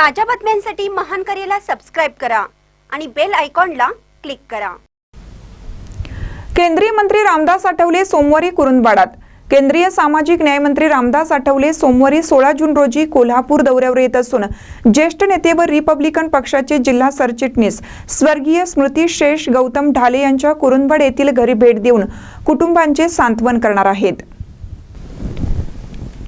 ताज्या बातम्यांसाठी महान करेला सबस्क्राईब करा आणि बेल आयकॉनला क्लिक करा. केंद्रीय मंत्री रामदास आठवले सोमवारी कुरुंदवाडात. केंद्रीय सामाजिक न्यायमंत्री रामदास आठवले सोमवारी सोळा जून रोजी कोल्हापूर दौऱ्यावर येत असून ज्येष्ठ नेते व रिपब्लिकन पक्षाचे जिल्हा सरचिटणीस स्वर्गीय स्मृती शेष गौतम ढाले यांच्या कुरुंदवाड येथील घरी भेट देऊन कुटुंबांचे सांत्वन करणार आहेत.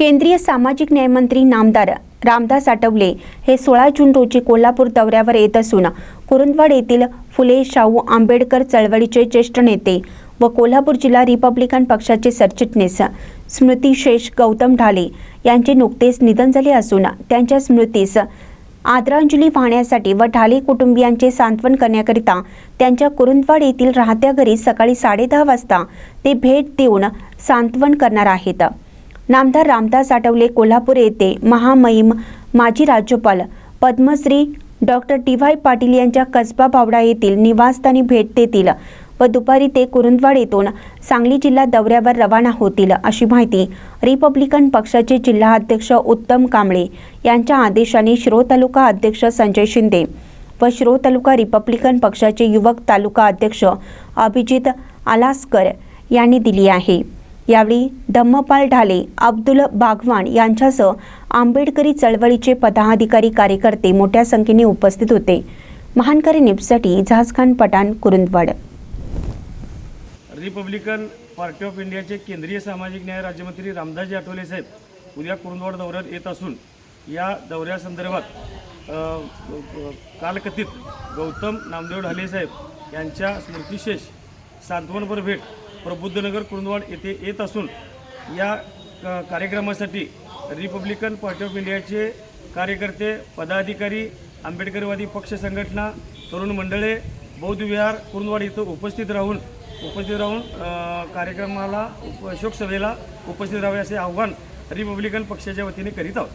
केंद्रीय सामाजिक न्यायमंत्री नामदार रामदास आठवले हे सोळा जून रोजी कोल्हापूर दौऱ्यावर येत असून कुरुंदवाड येथील फुले शाहू आंबेडकर चळवळीचे ज्येष्ठ नेते व कोल्हापूर जिल्हा रिपब्लिकन पक्षाचे सरचिटणीस स्मृती शेष गौतम ढाले यांचे नुकतेच निधन झाले असून त्यांच्या स्मृतीस आदरांजली वाहण्यासाठी व ढाले कुटुंबियांचे सांत्वन करण्याकरिता त्यांच्या कुरुंदवाड येथील राहत्या घरी सकाळी साडेदहा वाजता ते भेट देऊन सांत्वन करणार आहेत. नामदार रामदास आठवले कोल्हापूर येथे महामहिम माजी राज्यपाल Padmashri doctor T Y Patil यांच्या कसबा बावडा येथील निवासस्थानी भेट देतील व दुपारी ते कुरुंदवाड येथून सांगली जिल्हा दौऱ्यावर रवाना होतील अशी माहिती रिपब्लिकन पक्षाचे जिल्हा अध्यक्ष उत्तम कांबळे यांच्या आदेशाने शिरो तालुका अध्यक्ष संजय शिंदे व शिरो तालुका रिपब्लिकन पक्षाचे युवक तालुका अध्यक्ष अभिजित आलासकर यांनी दिली आहे. यावेळी धम्मपाल ढाले अब्दुल बागवान यांच्यासह आंबेडकरी चळवळीचे पदाधिकारी कार्यकर्ते मोठ्या संख्येने उपस्थित होते. महानकरी न्यूजसाठी Jahajkhan Pathan Kurundwad. Republican party of इंडियाचे केंद्रीय सामाजिक न्याय राज्यमंत्री रामदासजी आठवले साहेब उद्या कुरुंदवाड दौऱ्यात येत असून या दौऱ्यासंदर्भात कालकथित गौतम नामदेव ढाले साहेब यांच्या स्मृतिशेष सांत्वनपर भेट प्रबुद्धनगर कुरुंदवाड येथे येत असून या कार्यक्रमासाठी रिपब्लिकन पार्टी ऑफ इंडियाचे कार्यकर्ते पदाधिकारी आंबेडकरवादी पक्ष संघटना तरुण मंडळे बौद्ध विहार कुरुंदवाड इथं उपस्थित राहून उपस्थित राहून कार्यक्रमाला उप शोकसभेला उपस्थित राहावे असे आव्हान रिपब्लिकन पक्षाच्या वतीने करीत आहोत.